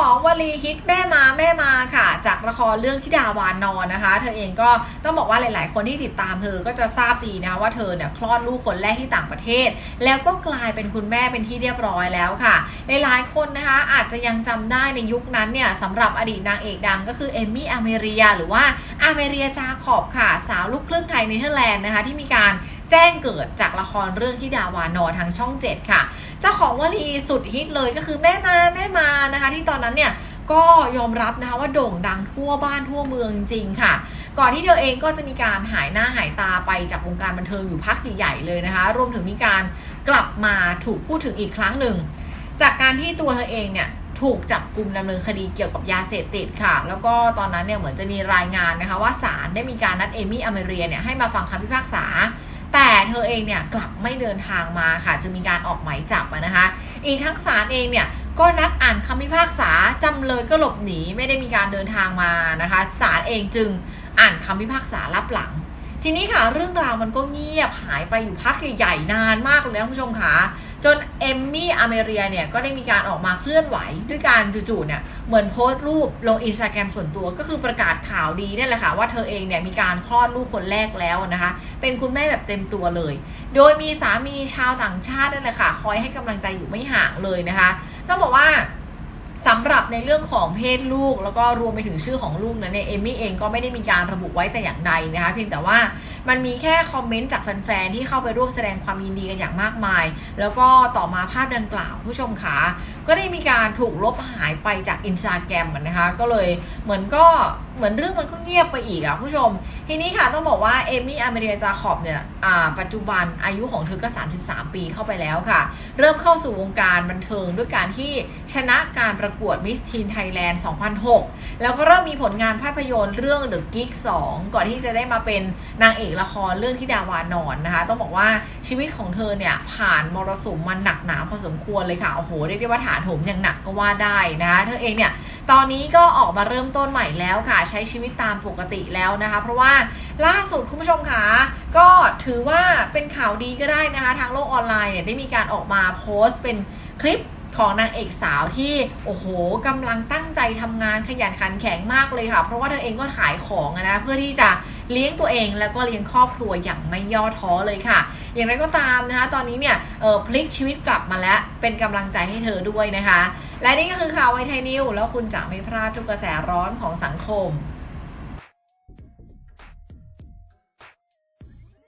ของวลีฮิตแม่มาแม่มาค่ะ จากละครเรื่องที่ดาวานนอนนะคะ เธอเองก็ต้องบอกว่าหลาย ๆ คนที่ติดตามเธอก็จะทราบดีนะคะว่าเธอเนี่ยคลอดลูกคนแรกที่ต่างประเทศ แล้วก็กลายเป็นคุณแม่เป็นที่เรียบร้อยแล้วค่ะหลายๆคนนะคะอาจจะยังจำได้ในยุคนั้นเนี่ยสำหรับอดีตนางเอกดังก็คือเอมมี่อเมเรีย หรือว่าอเมเรียจาขอบค่ะ สาวลูกครึ่งไทยเนเธอร์แลนด์นะคะที่มีการ แจ้งเกิดจากละครเรื่องที่ดาวานอทางช่อง 7 ค่ะ เจ้าของวลีสุดฮิตเลยก็คือแม่มาแม่มานะคะ ที่ตอนนั้นเนี่ยก็ยอมรับนะคะว่าโด่งดังทั่วบ้านทั่วเมืองจริงค่ะ ก่อนที่เธอเองก็จะมีการหายหน้าหายตาไปจากวงการบันเทิงอยู่พักใหญ่ๆเลยนะคะ รวมถึงมีการกลับมาถูกพูดถึงอีกครั้งหนึ่ง จากการที่ตัวเธอเองเนี่ยถูกจับกลุ่มดำเนินคดีเกี่ยวกับยาเสพติดค่ะ แล้วก็ตอนนั้นเนี่ยเหมือนจะมีรายงานนะคะว่าศาลได้มีการนัดเอมี่อเมเรียเนี่ยให้มาฟังคำพิพากษา แต่เธอเองเนี่ยกลับไม่เดินทางมาค่ะจะมีการออกหมายจับนะคะ อีกทั้งศาลเองเนี่ยก็นัดอ่านคำพิพากษาจำเลยก็หลบหนีไม่ได้มีการเดินทางมานะคะศาลเองจึงอ่านคำพิพากษารับหลัง ทีนี้ค่ะเรื่องราวมันก็เงียบหายไปอยู่พักใหญ่ๆนานมากเลยนะคุณผู้ชมค่ะ จนเอมมี่อเมเรียเนี่ยก็ได้มีการออกมาเคลื่อนไหวด้วยการจู่ๆเนี่ยเหมือนโพสต์รูปลงอินสตาแกรมส่วนตัวก็คือประกาศข่าวดีนี่แหละค่ะว่าเธอเองเนี่ยมีการคลอดลูกคนแรกแล้วนะคะ เป็นคุณแม่แบบเต็มตัวเลย โดยมีสามีชาวต่างชาตินั่นแหละค่ะคอยให้กำลังใจอยู่ไม่ห่างเลยนะคะ ต้องบอกว่าสำหรับในเรื่องของเพศลูกแล้วก็รวมไปถึงชื่อของลูกนั้นเนี่ยเอมมี่เองก็ไม่ได้มีการระบุไว้แต่อย่างใดนะคะ เพียงแต่ว่า มันมีแค่คอมเมนต์จากแฟนๆที่เข้าไปร่วมแสดงความยินดีกันอย่างมากมาย แล้วก็ต่อมาภาพดังกล่าวผู้ชมขาก็ได้มีการถูกลบหายไปจากอินสตาแกรมนะคะก็เลยเหมือนก็เหมือนเรื่องมันก็เงียบไปอีกอะผู้ชม ทีนี้ค่ะต้องบอกว่าเอมี่อเมเรียจาคอบเนี่ยอ่าปัจจุบันอายุของเธอก็ 33 ปีเข้าไปแล้วค่ะ เริ่มเข้าสู่วงการบันเทิงด้วยการที่ชนะการประกวดมิสทีนไทยแลนด์2006 แล้วก็เริ่มมีผลงานภาพยนตร์เรื่อง The Gig 2 ก่อนที่จะได้มาเป็นนางเอกละครเรื่องที่ดาวานอนนะคะ ต้องบอกว่าชีวิตของเธอเนี่ยผ่านมรสุมมันหนักหนาพอสมควรเลยค่ะ โอ้โหเรียกได้ว่าถาโถมอย่างหนักก็ว่าได้นะคะเธอเองเนี่ยตอนนี้ก็ออกมาเริ่มต้นใหม่แล้วค่ะ ใช้ชีวิตตามปกติแล้วนะคะ เพราะว่าล่าสุดคุณผู้ชมคะก็ถือว่าเป็นข่าวดีก็ได้นะคะ ทางโลกออนไลน์เนี่ยได้มีการออกมาโพสต์เป็นคลิปของนางเอกสาวที่โอ้โหกำลังตั้งใจทำงานขยันขันแข็งมากเลยค่ะ เพราะว่าเธอเองก็ขายของนะเพื่อที่จะ เลี้ยงตัวเองแล้วก็เลี้ยงครอบครัวอย่างไม่ย่อท้อเลยค่ะ อย่างไรก็ตามนะคะ ตอนนี้เนี่ยพลิกชีวิตกลับมาแล้ว เป็นกำลังใจให้เธอด้วยนะคะ และนี่ก็คือข่าวไวไทยนิวแล้วคุณจะไม่พลาดทุกกระแสร้อนของสังคม